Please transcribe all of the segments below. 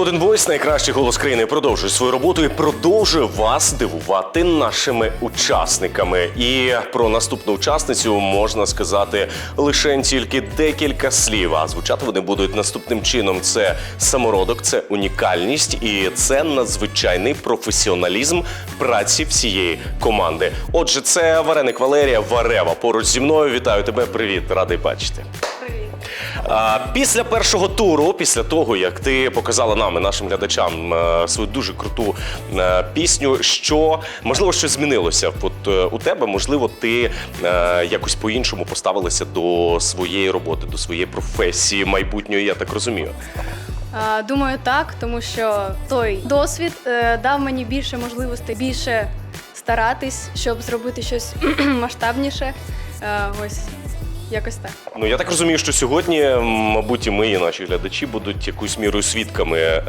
один Voice, найкращий голос країни, продовжує свою роботу і продовжує вас дивувати нашими учасниками. І про наступну учасницю можна сказати лише тільки декілька слів. А звучати вони будуть наступним чином: це самородок, це унікальність і це надзвичайний професіоналізм праці всієї команди. Отже, це Вареник Валерія Варева. Поруч зі мною вітаю тебе. Привіт, радий бачити. Після першого туру, після того як ти показала нам і нашим глядачам е, свою дуже круту е, пісню, що можливо щось змінилося от е, у тебе, можливо, ти якось по-іншому поставилася до своєї роботи, до своєї професії майбутньої, я так розумію. Думаю, так, тому що той досвід дав мені більше можливостей, більше старатись, щоб зробити щось масштабніше. Ось якось так. Ну я так розумію, що сьогодні, мабуть, і ми, і наші глядачі будуть якоюсь мірою свідками е,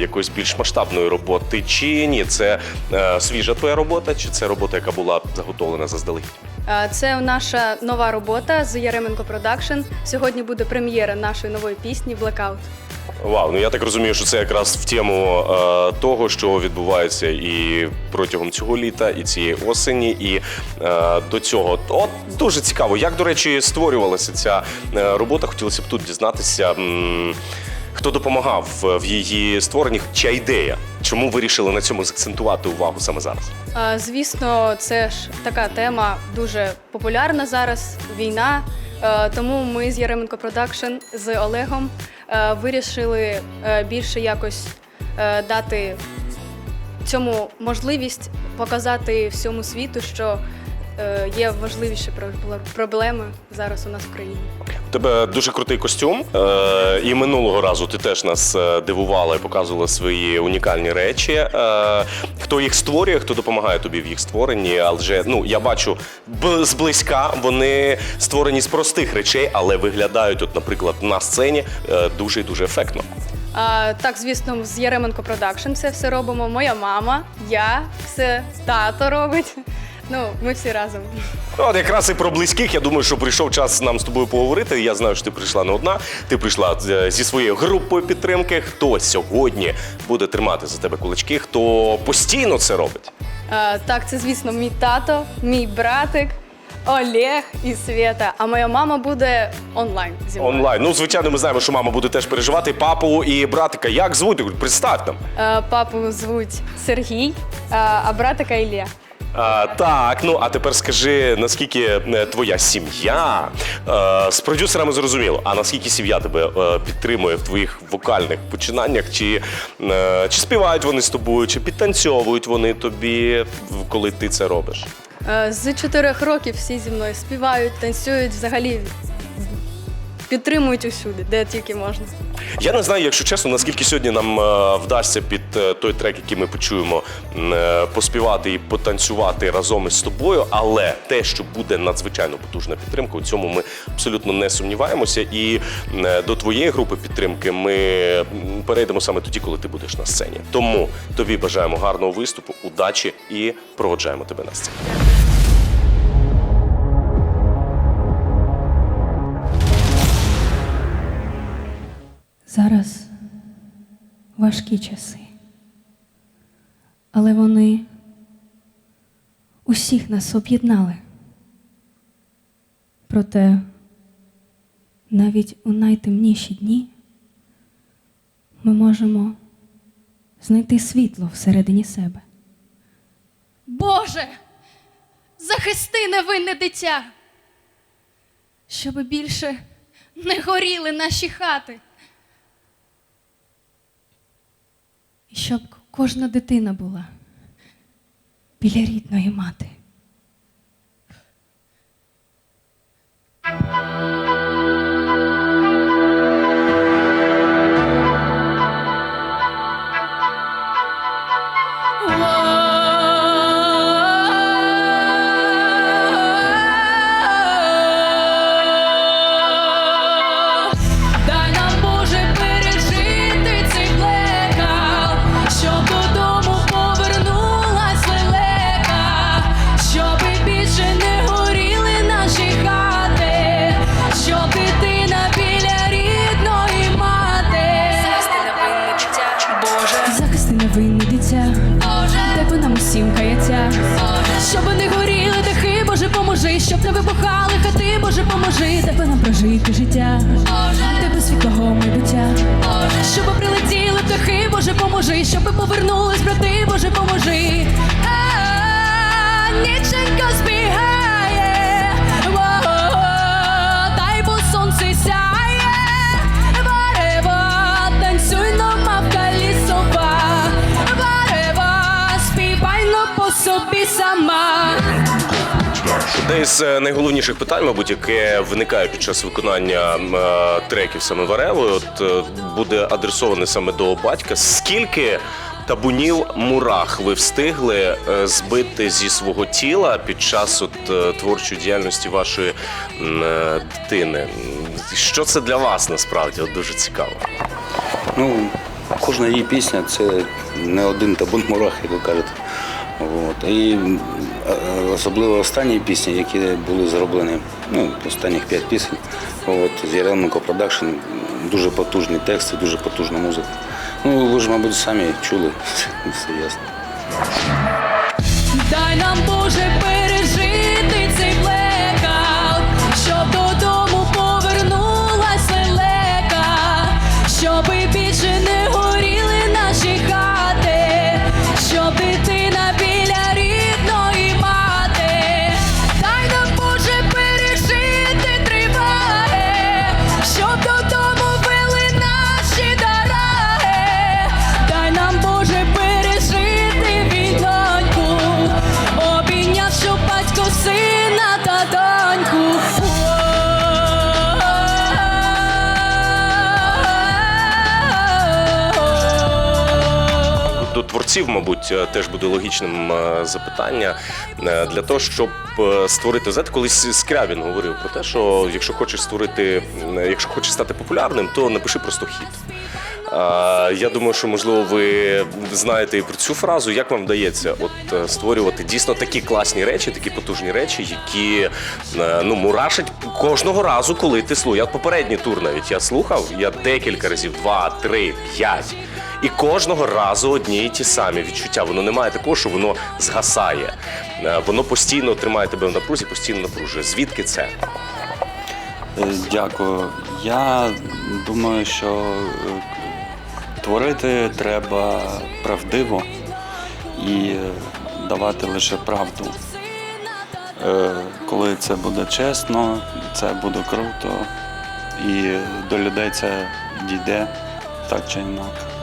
якоїсь більш масштабної роботи. Чи ні? Це е, свіжа твоя робота, чи це робота, яка була заготовлена заздалегідь? Е, Це наша нова робота з Яременко Продакшн. Сьогодні буде прем'єра нашої нової пісні Blackout. Вау, ну я так розумію, що це якраз в тему е, того, що відбувається і протягом цього літа, і цієї осені, і е, до цього. От дуже цікаво, як до речі, створювалася ця е, робота. Хотілося б тут дізнатися. м, Хто допомагав в її створенні? Чия ідея? Чому вирішили на цьому закцентувати увагу саме зараз? Е, Звісно, це ж така тема дуже популярна зараз. Війна. Е, Тому ми з Яременко Продакшн з Олегом вирішили е, більше якось е, дати цьому можливість показати всьому світу, що е, є важливіші про- проблеми зараз у нас в країні. У тебе дуже крутий костюм. Е, і минулого разу ти теж нас е, дивувала і показувала свої унікальні речі. Е, хто їх створює, хто допомагає тобі в їх створенні? Але ну я бачу зблизька вони створені з простих речей, але виглядають, от, наприклад, на сцені е, дуже і дуже ефектно. А, так, звісно, з Яременко Продакшн це все робимо. Моя мама, я, все тато робить. Ну, ми всі разом. Ну, От якраз і про близьких. Я думаю, що прийшов час нам з тобою поговорити. Я знаю, що ти прийшла не одна. Ти прийшла е, зі своєю групою підтримки. Хто сьогодні буде тримати за тебе кулачки, хто постійно це робить? А, так, це, звісно, мій тато, мій братик, Олег і Свята. А моя мама буде онлайн зі мною. Онлайн. Ну, звичайно, ми знаємо, що мама буде теж переживати. Папу і братика. Як звуть? Представ нам. А, папу звуть Сергій, а, а братика Ілля. Так, ну а тепер скажи, наскільки е, твоя сім'я е, з продюсерами зрозуміло, а наскільки сім'я тебе е, підтримує в твоїх вокальних починаннях? Чи, чи співають вони з тобою, чи підтанцьовують вони тобі, коли ти це робиш? З чотирьох років всі зі мною співають, танцюють, взагалі підтримують усюди, де тільки можна. Я не знаю, якщо чесно, наскільки сьогодні нам е, вдасться під е, той трек, який ми почуємо, е, поспівати і потанцювати разом із тобою. Але те, що буде надзвичайно потужна підтримка, у цьому ми абсолютно не сумніваємося. І до твоєї групи підтримки ми перейдемо саме тоді, коли ти будеш на сцені. Тому тобі бажаємо гарного виступу, удачі і проводжаємо тебе на сцені. Зараз важкі часи, але вони усіх нас об'єднали. Проте навіть у найтемніші дні ми можемо знайти світло всередині себе. Боже, захисти невинне дитя, щоб більше не горіли наші хати. І щоб кожна дитина була біля рідної мати. Не вибухали хати, Боже, поможи, Тебе нам прожити життя, тебе світлого майбуття. Щоби прилетіли птахи, Боже, поможи, щоби повернулись брати, Боже, поможи. А, Ніченька збігає, дай бо сонце сяє, Варева, танцюй но мавка лісова, Варева, співай но по собі сама. Одне із е, найголовніших питань, мабуть, яке виникає під час виконання е, треків саме Варевою, от е, буде адресоване саме до батька. Скільки табунів мурах ви встигли збити зі свого тіла під час от творчої діяльності вашої дитини? Що це для вас насправді? От дуже цікаво. Ну, кожна її пісня це не один табун мурах, як ви кажете. От. І особливо останні пісні, які були зроблені, ну, останніх п'ять пісень. От, з Яременко Продакшн, дуже потужні тексти, дуже потужна музика. Ну, ви ж, мабуть, самі чули, все ясно. Дай нам Боже Творців, мабуть, е, теж буде логічним е, запитання е, для того, щоб створити знаєте, колись Скрябін говорив про те, що якщо хочеш створити, якщо хочеш стати популярним, то напиши просто хіт. Е, Я думаю, що можливо ви знаєте і про цю фразу. Як вам вдається от створювати дійсно такі класні речі, такі потужні речі, які ну мурашать кожного разу, коли ти слухаєш. Я попередній тур навіть я слухав, я декілька разів, два, три, п'ять. І кожного разу одні й ті самі відчуття. Воно не має такого, що воно згасає. Е, Воно постійно тримає тебе в напрузі, постійно напружує. Звідки це? Е, Дякую. Я думаю, що е, творити треба правдиво і давати лише правду. Коли це буде чесно, це буде круто, і до людей це дійде так чи інакше.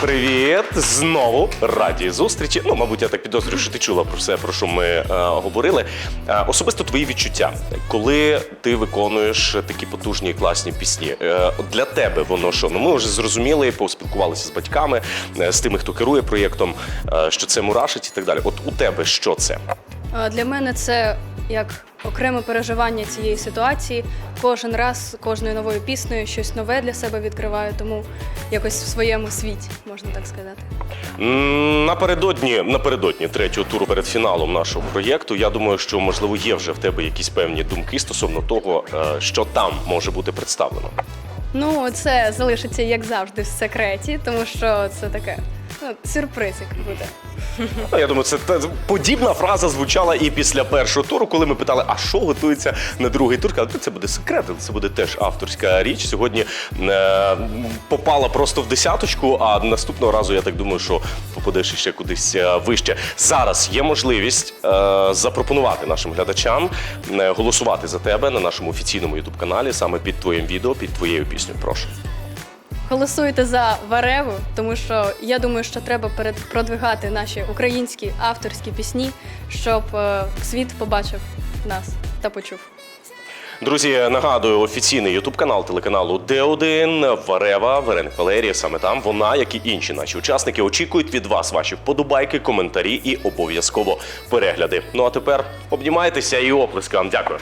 Привіт! Знову раді зустрічі. Ну, мабуть, я так підозрюю, що ти чула про все, про що ми е, говорили. Е, особисто твої відчуття, коли ти виконуєш такі потужні класні пісні. Е, для тебе воно що? Ну, ми вже зрозуміли, поспілкувалися з батьками, е, з тими, хто керує проєктом, е, що це мурашить і так далі. От у тебе що це? Для мене це як окреме переживання цієї ситуації. Кожен раз, кожною новою піснею щось нове для себе відкриваю, тому якось в своєму світі, можна так сказати. Напередодні, напередодні третього туру перед фіналом нашого проєкту. Я думаю, що можливо є вже в тебе якісь певні думки стосовно того, е, що там може бути представлено. Ну, це залишиться як завжди в секреті, тому що це таке ну, сюрпризик буде. Ну, я думаю, це та- подібна фраза звучала і після першого туру, коли ми питали, а що готується на другий тур. Казали, це буде секрет, це буде теж авторська річ. Сьогодні е, попала просто в десяточку, а наступного разу я так думаю, що попадеш ще кудись е, вище. Зараз є можливість е, запропонувати нашим глядачам е, голосувати за тебе на нашому офіційному ютуб каналі саме під твоїм відео, під твоєю піснею. Прошу. Голосуйте за Вареву, тому що я думаю, що треба перед продвигати наші українські авторські пісні, щоб е, світ побачив нас та почув. Друзі, нагадую, офіційний ютуб канал телеканалу Д1 Варева Вереник Валерія. Саме там вона, як і інші наші учасники, очікують від вас ваші вподобайки, коментарі і обов'язково перегляди. Ну а тепер обнімайтеся і оплески вам. Дякую.